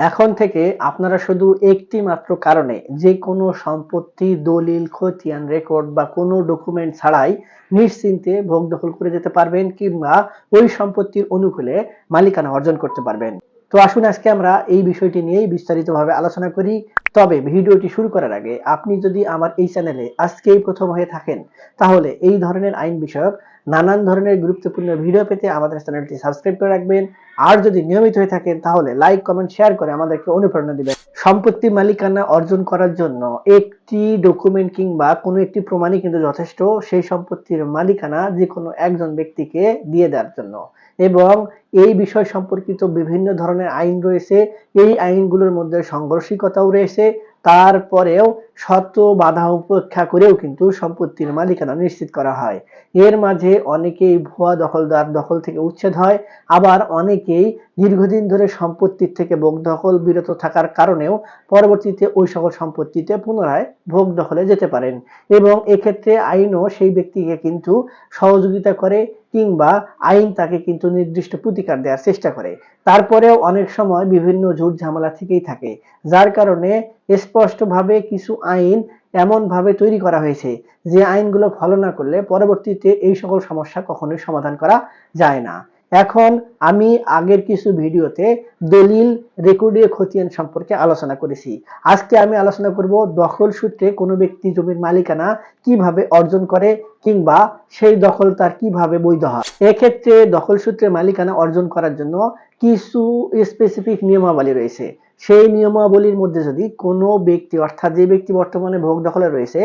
এখন থেকে আপনারা শুধু একটি মাত্র কারণে যে কোনো সম্পত্তি, দলিল, খতিয়ান রেকর্ড বা কোনো ডকুমেন্ট ছাড়াই নিশ্চিন্তে ভোগ দখল করে যেতে পারবেন কিংবা ওই সম্পত্তির অনুকূলে মালিকানা অর্জন করতে পারবেন। তো আসুন আজকে আমরা এই বিষয়টি নিয়েই বিস্তারিতভাবে আলোচনা করি। তবে ভিডিওটি শুরু করার আগে আপনি যদি আমার এই চ্যানেলে আজকেই প্রথম হয়ে থাকেন, তাহলে এই ধরনের আইন বিষয়ক, নানান ধরনের গুরুত্বপূর্ণ ভিডিও পেতে আমাদের চ্যানেলটি সাবস্ক্রাইব করে রাখবেন। আর যদি নিয়মিত হয়ে থাকেন, তাহলে লাইক কমেন্ট শেয়ার করে আমাদেরকে অনুপ্রেরণা দিবেন। সম্পত্তি মালিকানা অর্জন করার জন্য একটি ডকুমেন্ট কিংবা কোনো একটি প্রমাণই কিন্তু যথেষ্ট সেই সম্পত্তির মালিকানা যে কোনো একজন ব্যক্তিকে দিয়ে দেওয়ার জন্য। এবং এই বিষয় সম্পর্কিত বিভিন্ন ধরনের আইন রয়েছে। এই আইনগুলোর মধ্যে সংঘর্ষিকতাও রয়েছে। তারপরেও শত বাধা উপেক্ষা করেও কিন্তু সম্পত্তির মালিকানা নিশ্চিত করা হয়। এর মাঝে অনেকেই ভুয়া দখলদার দখল থেকে উচ্ছেদ হয়, আবার অনেকেই দীর্ঘদিন ধরে সম্পত্তির থেকে ভোগ দখল বিরত থাকার কারণেও পরবর্তীতে ওই সকল সম্পত্তিতে পুনরায় ভোগ দখলে যেতে পারেন এবং এক্ষেত্রে আইনও সেই ব্যক্তিকে কিন্তু সহযোগিতা করে কিংবা আইন তাকে কিন্তু নির্দিষ্ট প্রতিকার দেওয়ার চেষ্টা করে। তারপরেও অনেক সময় বিভিন্ন ঝুট ঝামেলা থেকেই থাকে, যার কারণে স্পষ্টভাবে কিছু আইন এমনভাবে তৈরি করা হয়েছে যে আইনগুলো ফলো না করলে পরবর্তীতে এই সকল সমস্যা কখনোই সমাধান করা যায় না। এখন আমি আগের কিছু ভিডিওতে দলিল রেকর্ডীয় খতিয়ান সম্পর্কে আলোচনা করেছি। আজকে আমি আলোচনা করব দখল সূত্রে কোনো ব্যক্তি জমির মালিকানা কীভাবে অর্জন করে কিংবা সেই দখল তার কীভাবে বৈধ হয়। এক্ষেত্রে দখল সূত্রে মালিকানা অর্জন করার জন্য কিছু স্পেসিফিক নিয়মাবলী রয়েছে। সেই নিয়মাবলীর মধ্যে যদি কোনো ব্যক্তি, অর্থাৎ যে ব্যক্তি বর্তমানে ভোগ দখলে রয়েছে,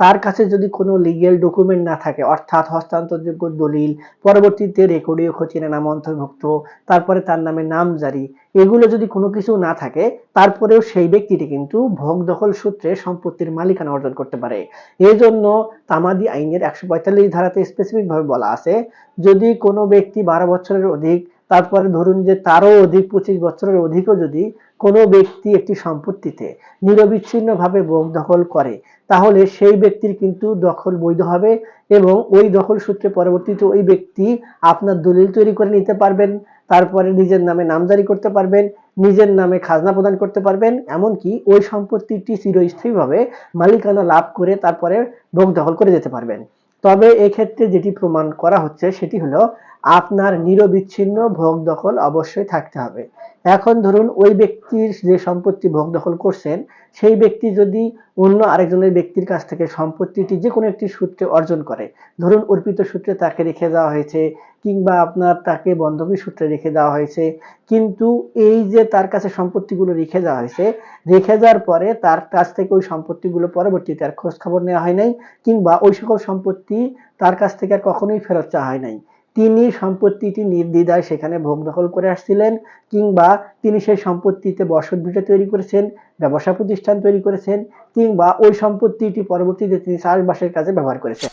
তার কাছে যদি কোনো লিগেল ডকুমেন্ট না থাকে, অর্থাৎ হস্তান্তরযোগ্য দলিল, পরবর্তীতে রেকর্ডীয় খতিয়ানে নাম অন্তর্ভুক্ত তারপরে তার নামে নাম জারি, এগুলো যদি কোনো কিছু না থাকে, তারপরেও সেই ব্যক্তিটি কিন্তু ভোগ দখল সূত্রে সম্পত্তির মালিকানা অর্জন করতে পারে। এই জন্য তামাদি আইনের একশো পঁয়তাল্লিশ ধারাতে স্পেসিফিক ভাবে বলা আছে, যদি কোনো ব্যক্তি বারো বছরের অধিক তারপরে ধরুন যে তারও অধিক পঁচিশ বছরের অধিকও যদি কোনো ব্যক্তি একটি সম্পত্তিতে নিরবিচ্ছিন্নভাবে ভোগ দখল করে, তাহলে সেই ব্যক্তির কিন্তু দখল বৈধ হবে এবং ওই দখল সূত্রে পরবর্তীতে ওই ব্যক্তি আপনার দলিল তৈরি করে নিতে পারবেন, তারপরে নিজের নামে নামজারি করতে পারবেন, নিজের নামে খাজনা প্রদান করতে পারবেন, এমনকি ওই সম্পত্তিটি চিরস্থায়ীভাবে মালিকানা লাভ করে তারপরে ভোগ দখল করে যেতে পারবেন। তবে এক্ষেত্রে যেটি প্রমাণ করা হচ্ছে সেটি হলো আপনার নিরবিচ্ছিন্ন ভোগ দখল অবশ্যই থাকতে হবে। এখন ধরুন ওই ব্যক্তির যে সম্পত্তি ভোগ দখল করছেন, সেই ব্যক্তি যদি অন্য আরেকজনের ব্যক্তির কাছ থেকে সম্পত্তিটি যে কোনো একটি সূত্রে অর্জন করে, ধরুন অর্পিত সূত্রে তাকে রেখে দেওয়া হয়েছে কিংবা আপনার তাকে বন্ধকী সূত্রে রেখে দেওয়া হয়েছে, কিন্তু এই যে তার কাছে সম্পত্তিগুলো রেখে দেওয়া হয়েছে, রেখে যাওয়ার পরে তার কাছ থেকে ওই সম্পত্তিগুলো পরবর্তীতে আর খোঁজ খবর নেওয়া হয় নাই কিংবা ওই সকল সম্পত্তি তার কাছ থেকে আর কখনোই ফেরত চাওয়া হয় নাই। তিনি সম্পত্তিটি নির্দ্বিধায় সেখানে ভোগ দখল করে আসছিলেন কিংবা তিনি সেই সম্পত্তিতে বসত ভিটা তৈরি করেছেন, ব্যবসা প্রতিষ্ঠান তৈরি করেছেন কিংবা ওই সম্পত্তিটি পরবর্তীতে তিনি চাষবাসের কাজে ব্যবহার করেছেন।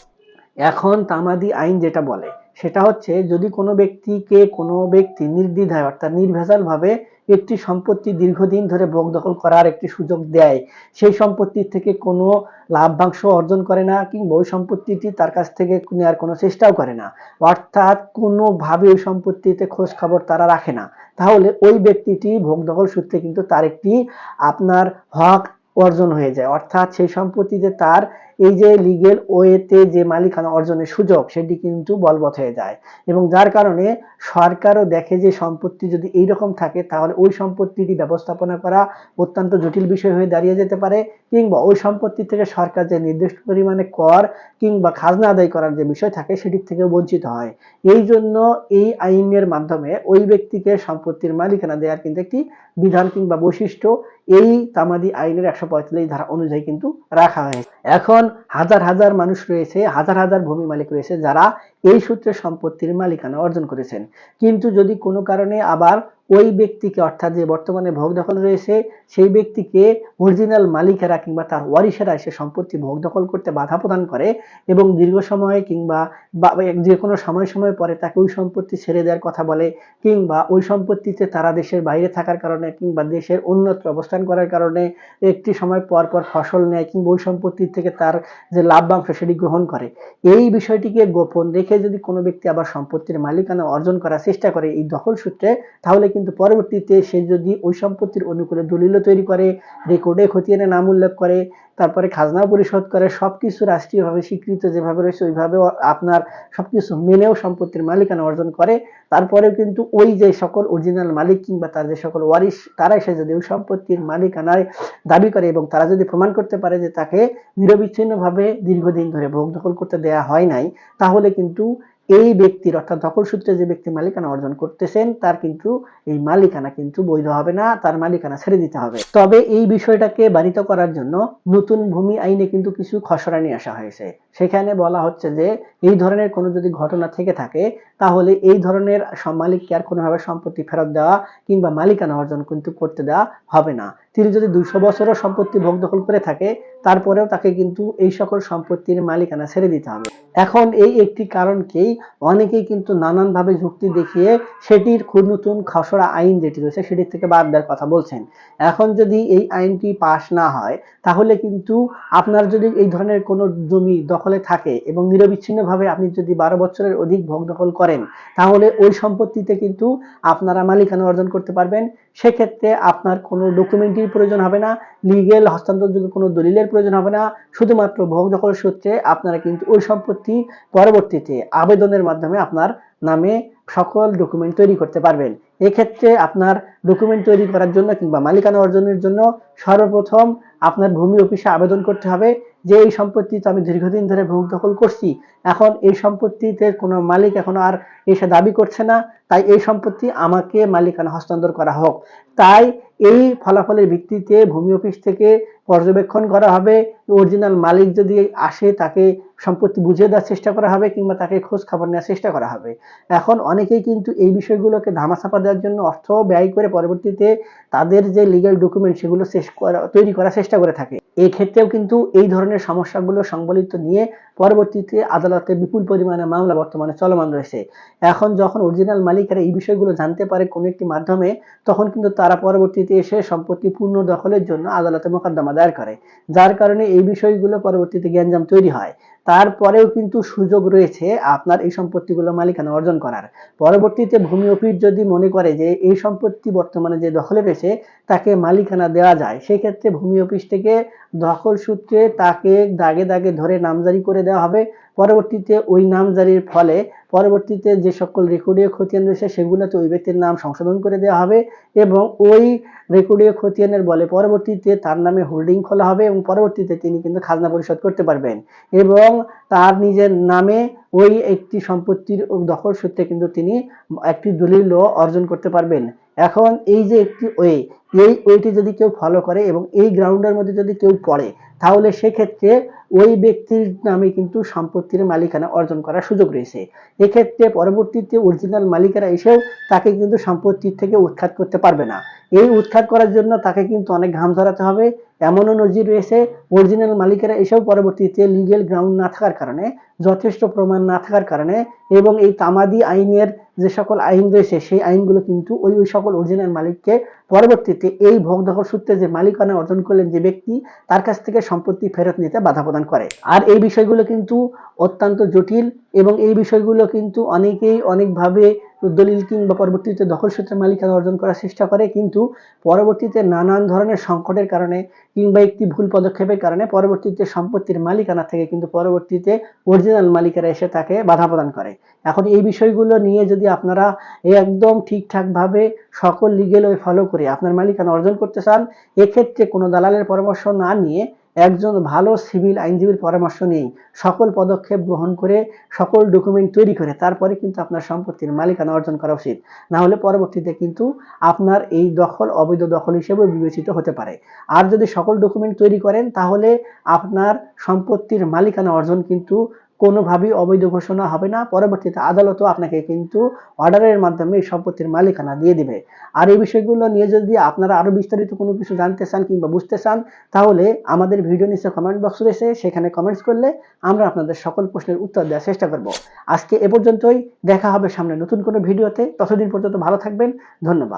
এখন তামাদি আইন যেটা বলে সেটা হচ্ছে যদি কোনো ব্যক্তিকে কোনো ব্যক্তি নির্দ্বিধায় অর্থাৎ নির্ভেজাল ভাবে একটি সম্পত্তি দীর্ঘদিন ধরে ভোগ দখল করার একটি সুযোগ দেয়, সেই সম্পত্তির থেকে কোনো লাভ্যাংশ অর্জন করে না কিংবা ওই সম্পত্তিটি তার কাছ থেকে নেওয়ার কোনো চেষ্টাও করে না। অর্থাৎ কোনোভাবে ওই সম্পত্তিতে খোঁজ খবর তারা রাখে না। তাহলে ওই ব্যক্তিটি ভোগ দখল সূত্রে কিন্তু তার একটি আপনার হক অর্জন হয়ে যায়। অর্থাৎ সেই সম্পত্তিতে তার এই যে লিগেল ওয়েতে যে মালিকানা অর্জনের সুযোগ, সেটি কিন্তু বলবৎ হয়ে যায়। এবং যার কারণে সরকারও দেখে যে সম্পত্তি যদি এই রকম থাকে, তাহলে ওই সম্পত্তিটি ব্যবস্থাপনা করা অত্যন্ত জটিল বিষয় হয়ে দাঁড়িয়ে যেতে পারে, কিংবা ওই সম্পত্তি থেকে সরকার যে নির্দিষ্ট পরিমাণে কর কিংবা খাজনা আদায় করার যে বিষয় থাকে, সেটির থেকে বঞ্চিত হয়। এই জন্য এই আইনের মাধ্যমে ওই ব্যক্তিকে সম্পত্তির মালিকানা দেওয়ার কিন্তু একটি বিধান কিংবা বৈশিষ্ট্য এই তামাদি আইনের একশো পঁয়তাল্লিশ ধারা অনুযায়ী কিন্তু রাখা হয়েছে। এখন হাজার হাজার মানুষ রয়েছে, হাজার হাজার ভূমি মালিক রয়েছে যারা এই সূত্রে সম্পত্তির মালিকানা অর্জন করেছেন। কিন্তু যদি কোনো কারণে আবার ওই ব্যক্তিকে, অর্থাৎ যে বর্তমানে ভোগ দখল রয়েছে, সেই ব্যক্তিকে অরিজিনাল মালিকেরা কিংবা তার ওয়ারিশেরা এসে সম্পত্তি ভোগ দখল করতে বাধা প্রদান করে এবং দীর্ঘ সময় কিংবা যে কোনো সময় সময় পরে তাকে ওই সম্পত্তি ছেড়ে দেওয়ার কথা বলে কিংবা ওই সম্পত্তিতে তারা দেশের বাইরে থাকার কারণে কিংবা দেশের উন্নত অবস্থান করার কারণে একটি সময় পর পর ফসল নেয় কিংবা ওই সম্পত্তি থেকে তার যে লাভ্যাংশ সেটি গ্রহণ করে। এই বিষয়টিকে গোপন রেখে যদি কোনো ব্যক্তি আবার সম্পত্তির মালিকানা অর্জন করার চেষ্টা করে এই দখল সূত্রে, তাহলে কিন্তু পরবর্তীতে সে যদি ওই সম্পত্তির অনুকূলে দলিলও তৈরি করে রেকর্ডে খতিয়ানে নাম উল্লেখ করে, তারপরে খাজনা পরিশোধ করে, সবকিছু রাষ্ট্রীয়ভাবে স্বীকৃত যেভাবে রয়েছে ওইভাবে আপনার সবকিছু মেনেও সম্পত্তির মালিকানা অর্জন করে, তারপরেও কিন্তু ওই যে সকল অরিজিনাল মালিক কিংবা তার যে সকল ওয়ারিশ, তারা এসে যদি ওই সম্পত্তির মালিকানায় দাবি করে এবং তারা যদি প্রমাণ করতে পারে যে তাকে নিরবিচ্ছিন্নভাবে দীর্ঘদিন ধরে ভোগ দখল করতে দেয়া হয় নাই, তাহলে কিন্তু এই ব্যক্তির, অর্থাৎ দখল সূত্রে যে ব্যক্তি মালিকানা অর্জন করতেছেন, তার কিন্তু এই মালিকানা কিন্তু বৈধ হবে না, তার মালিকানা ছেড়ে দিতে হবে। তবে এই বিষয়টাকে বারিত করার জন্য নতুন ভূমি আইনে কিন্তু কিছু খসড়া নিয়ে আসা হয়েছে। সেখানে বলা হচ্ছে যে, এই ধরনের কোনো যদি ঘটনা থেকে থাকে, তাহলে এই ধরনের মালিককে আর কোনোভাবে সম্পত্তি ফেরত দেওয়া কিংবা মালিকানা অর্জন কিন্তু করতে দেওয়া হবে না। তিনি যদি দুইশো বছরও সম্পত্তি ভোগ দখল করে থাকে, তারপরেও তাকে কিন্তু এই সকল সম্পত্তির মালিকানা ছেড়ে দিতে হবে। এখন এই একটি কারণকেই অনেকেই কিন্তু নানানভাবে যুক্তি দেখিয়ে সেটির নতুন খসড়া আইন যেটি রয়েছে, সেটির থেকে বাদ দেওয়ার কথা বলছেন। এখন যদি এই আইনটি পাশ না হয়, তাহলে কিন্তু আপনার যদি এই ধরনের কোনো জমি দখলে থাকে এবং নিরবিচ্ছিন্নভাবে আপনি যদি বারো বছরের অধিক ভোগ দখল করেন, তাহলে ওই সম্পত্তিতে কিন্তু আপনারা মালিকানা অর্জন করতে পারবেন। সেক্ষেত্রে আপনার কোনো ডকুমেন্টের প্রয়োজন হবে না লিগেল হস্তান্তরযোগ্য কোনো দলিলের প্রয়োজন হবে না, শুধুমাত্র ভোগ দখল সূত্রে আপনারা কিন্তু ওই সম্পত্তি পরবর্তীতে আবেদনের মাধ্যমে আপনার নামে সকল ডকুমেন্ট তৈরি করতে পারবেন। এক্ষেত্রে আপনার ডকুমেন্ট তৈরি করার জন্য কিংবা মালিকানা অর্জনের জন্য সর্বপ্রথম আপনার ভূমি অফিসে আবেদন করতে হবে যে এই সম্পত্তি তো আমি দীর্ঘদিন ধরে ভোগ দখল করছি। এখন এই সম্পত্তিতে কোনো মালিক এখন আর এসে দাবি করছে না, তাই এই সম্পত্তি আমাকে মালিকানা হস্তান্তর করা হোক। তাই এই ফলাফলের ভিত্তিতে ভূমি অফিস থেকে পর্যবেক্ষণ করা হবে। অরিজিনাল মালিক যদি আসে, তাকে সম্পত্তি বুঝিয়ে দেওয়ার চেষ্টা করা হবে কিংবা তাকে খোঁজ খবর নেওয়ার চেষ্টা করা হবে। এখন অনেকেই কিন্তু এই বিষয়গুলোকে ধামাচাপা দেওয়ার জন্য অর্থ ব্যয় করে পরবর্তীতে তাদের যে লিগ্যাল ডকুমেন্ট সেগুলো শেষ করা, তৈরি করার চেষ্টা করে থাকে। এই ক্ষেত্রেও কিন্তু এই ধরনের সমস্যাগুলো সংবলিত নিয়ে পরবর্তীতে আদালতে বিপুল পরিমাণে মামলা বর্তমানে চলমান রয়েছে। এখন যখন অরিজিনাল মালিকেরা এই বিষয়গুলো জানতে পারে কোনো একটি মাধ্যমে, তখন কিন্তু তারা পরবর্তীতে এসে সম্পত্তি পূর্ণ দখলের জন্য আদালতে মোকদ্দমা দায়ের করে। যার কারণে এই বিষয়গুলো পরবর্তীতে জ্ঞানজাম তৈরি হয়। তারপরেও কিন্তু সুযোগ রয়েছে আপনার এই সম্পত্তিগুলো মালিকানা অর্জন করার। পরবর্তীতে ভূমি অফিস যদি মনে করে যে এই সম্পত্তি বর্তমানে যে দখলে রয়েছে, তাকে মালিকানা দেওয়া যায়, সেক্ষেত্রে ভূমি অফিস থেকে দখল সূত্রে তাকে দাগে দাগে ধরে নামজারি করে দেওয়া হবে। পরবর্তীতে ওই নামজারির ফলে পরবর্তীতে যে সকল রেকর্ডীয় খতিয়ান রয়েছে, সেগুলোতে ওই ব্যক্তির নাম সংশোধন করে দেওয়া হবে এবং ওই রেকর্ডীয় খতিয়ানের বলে পরবর্তীতে তার নামে হোল্ডিং খোলা হবে এবং পরবর্তীতে তিনি কিন্তু খাজনা পরিশোধ করতে পারবেন। এবং তার নিজের নামে ওই একটি সম্পত্তির দখল সূত্রে কিন্তু তিনি একটি দলিলও অর্জন করতে পারবেন। এখন এই যে একটি ওয়ে, এই ওয়েটি যদি কেউ ফলো করে এবং এই গ্রাউন্ডের মধ্যে যদি কেউ পড়ে, তাহলে সেক্ষেত্রে ওই ব্যক্তির নামে কিন্তু সম্পত্তির মালিকানা অর্জন করার সুযোগ রয়েছে। এক্ষেত্রে পরবর্তীতে অরিজিনাল মালিকেরা এসেও তাকে কিন্তু সম্পত্তির থেকে উৎখাত করতে পারবে না। এই উৎখাত করার জন্য তাকে কিন্তু অনেক ঘাম ধরাতে হবে। এমনও নজির রয়েছে অরিজিনাল মালিকেরা এসেও পরবর্তীতে লিগেল গ্রাউন্ড না থাকার কারণে, যথেষ্ট প্রমাণ না থাকার কারণে এবং এই তামাদি আইনের যে সকল আইন রয়েছে, সেই আইনগুলো কিন্তু ওই ওই সকল অরিজিনাল মালিককে পরবর্তীতে এই ভোগ দখল সূত্রে যে মালিকানা অর্জন করলেন যে ব্যক্তি, তার কাছ থেকে সম্পত্তি ফেরত নিতে বাধা প্রদান করে। আর এই বিষয়গুলো কিন্তু অত্যন্ত জটিল এবং এই বিষয়গুলো কিন্তু অনেকেই অনেকভাবে দলিল কিংবা পরবর্তীতে দখল সূত্রে মালিকানা অর্জন করার চেষ্টা করে, কিন্তু পরবর্তীতে নানান ধরনের সংকটের কারণে কিংবা একটি ভুল পদক্ষেপের কারণে পরবর্তীতে সম্পত্তির মালিকানা থেকে কিন্তু পরবর্তীতে অরিজিনাল মালিকেরা এসে তাকে বাধা প্রদান করে। এখন এই বিষয়গুলো নিয়ে যদি আপনারা একদম ঠিকঠাকভাবে সকল লিগেল ওয়ে ফলো করে আপনার মালিকানা অর্জন করতে চান, এক্ষেত্রে কোনো দালালের পরামর্শ না নিয়ে একজন ভালো সিভিল আইনজীবীর পরামর্শ নিয়েই সকল পদক্ষেপ গ্রহণ করে সকল ডকুমেন্ট তৈরি করে তারপরে কিন্তু আপনার সম্পত্তির মালিকানা অর্জন করা উচিত। না হলে পরবর্তীতে কিন্তু আপনার এই দখল, অবৈধ দখল হিসেবে বিবেচিত হতে পারে। আর যদি সকল ডকুমেন্ট তৈরি করেন তাহলে আপনার সম্পত্তির মালিকানা অর্জন কিন্তু কোনোভাবেই অবৈধ ঘোষণা হবে না। পরবর্তীতে আদালতও আপনাকে কিন্তু অর্ডারের মাধ্যমে এই সম্পত্তির মালিকানা দিয়ে দিবে। আর এই বিষয়গুলো নিয়ে যদি আপনারা আরও বিস্তারিত কোনো কিছু জানতে চান কিংবা বুঝতে চান, তাহলে আমাদের ভিডিও নিচে কমেন্ট বক্স রয়েছে। সেখানে কমেন্টস করলে আমরা আপনাদের সকল প্রশ্নের উত্তর দেওয়ার চেষ্টা করব। আজকে এ পর্যন্তই। দেখা হবে সামনে নতুন কোনো ভিডিওতে। ততদিন পর্যন্ত ভালো থাকবেন। ধন্যবাদ।